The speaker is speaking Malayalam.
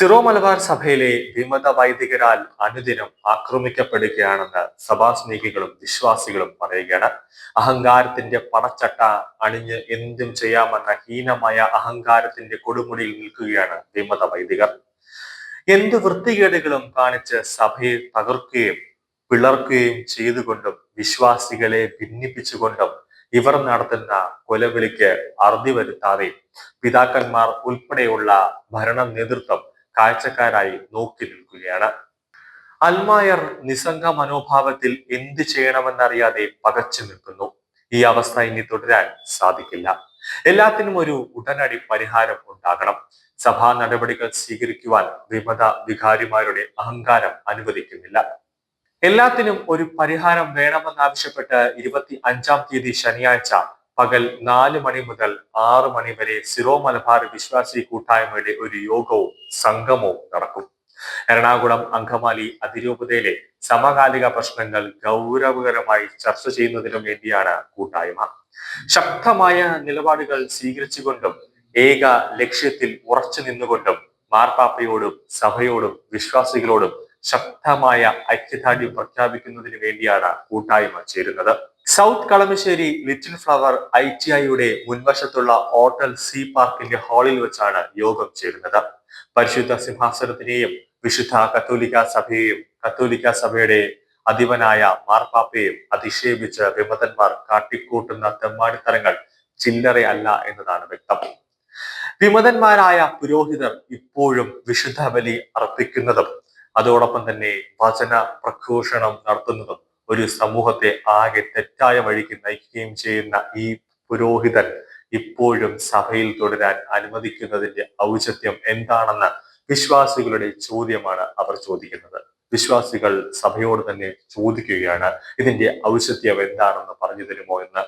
സിറോ മലബാർ സഭയിലെ വിമത വൈദികരാൽ അനുദിനം ആക്രമിക്കപ്പെടുകയാണെന്ന് സഭാസ്നേഹികളും വിശ്വാസികളും പറയുകയാണ്. അഹങ്കാരത്തിന്റെ പടച്ചട്ട അണിഞ്ഞ് എന്തും ചെയ്യാമെന്ന ഹീനമായ അഹങ്കാരത്തിന്റെ കൊടുമുടിയിൽ നിൽക്കുകയാണ് വിമത വൈദികർ. എന്ത് വൃത്തികേടുകളും കാണിച്ച് സഭയെ തകർക്കുകയും പിളർക്കുകയും ചെയ്തുകൊണ്ടും വിശ്വാസികളെ ഭിന്നിപ്പിച്ചുകൊണ്ടും ഇവർ നടത്തുന്ന കൊലവിളിക്ക് അറുതി വരുത്താതെ പിതാക്കന്മാർ ഉൾപ്പെടെയുള്ള ഭരണ നേതൃത്വം കാഴ്ചക്കാരായി നോക്കി നിൽക്കുകയാണ്. അൽമായർ നിസ്സംഗ മനോഭാവത്തിൽ എന്ത് ചെയ്യണമെന്നറിയാതെ പകച്ചു നിൽക്കുന്നു. ഈ അവസ്ഥ ഇനി തുടരാൻ സാധിക്കില്ല. എല്ലാത്തിനും ഒരു ഉടനടി പരിഹാരം ഉണ്ടാകണം. സഭാ നടപടികൾ സ്വീകരിക്കുവാൻ വിമത വികാരിമാരുടെ അഹങ്കാരം അനുവദിക്കുന്നില്ല. എല്ലാത്തിനും ഒരു പരിഹാരം വേണമെന്നാവശ്യപ്പെട്ട് ഇരുപത്തി അഞ്ചാം തീയതി ശനിയാഴ്ച പകൽ നാല് മണി മുതൽ ആറ് മണി വരെ സിറോ മലബാർ വിശ്വാസി കൂട്ടായ്മയുടെ ഒരു യോഗവും സംഗമവും നടക്കും. എറണാകുളം അങ്കമാലി അതിരൂപതയിലെ സമകാലിക പ്രശ്നങ്ങൾ ഗൗരവകരമായി ചർച്ച ചെയ്യുന്നതിനും വേണ്ടിയാണ് കൂട്ടായ്മ. ശക്തമായ നിലപാടുകൾ സ്വീകരിച്ചുകൊണ്ടും ഏക ലക്ഷ്യത്തിൽ ഉറച്ചു നിന്നുകൊണ്ടും മാർപ്പാപ്പയോടും സഭയോടും വിശ്വാസികളോടും ശക്തമായ ഐക്യദാർഢ്യം പ്രഖ്യാപിക്കുന്നതിന് വേണ്ടിയാണ് കൂട്ടായ്മ ചേരുന്നത്. South Kalamassery little flower I T ഐയുടെ മുൻവശത്തുള്ള ഹോട്ടൽ സി പാർക്കിന്റെ ഹാളിൽ വെച്ചാണ് യോഗം ചേരുന്നത്. പരിശുദ്ധ സിംഹാസനത്തിനെയും വിശുദ്ധ കത്തോലിക്ക സഭയെയും കത്തോലിക്ക സഭയുടെ അധിപനായ മാർപ്പാപ്പയെയും അധിക്ഷേപിച്ച് വിമതന്മാർ കാട്ടിക്കൂട്ടുന്ന തെമ്മാടിത്തരങ്ങൾ ചില്ലറയല്ല എന്നതാണ് വ്യക്തം. വിമതന്മാരായ പുരോഹിതർ ഇപ്പോഴും വിശുദ്ധ ബലി അർപ്പിക്കുന്നതും അതോടൊപ്പം തന്നെ വചന പ്രഘോഷണം നടത്തുന്നതും ഒരു സമൂഹത്തെ ആകെ തെറ്റായ വഴിക്ക് നയിക്കുകയും ചെയ്യുന്ന ഈ പുരോഹിതൻ ഇപ്പോഴും സഭയിൽ തുടരാൻ അനുവദിക്കുന്നതിന്റെ ഔചിത്യം എന്താണെന്ന് വിശ്വാസികളുടെ ചോദ്യമാണ് അവർ ചോദിക്കുന്നത്. വിശ്വാസികൾ സഭയോട് തന്നെ ചോദിക്കുകയാണ് ഇതിന്റെ ഔചിത്യം എന്താണെന്ന് പറഞ്ഞു തരുമോ എന്ന്.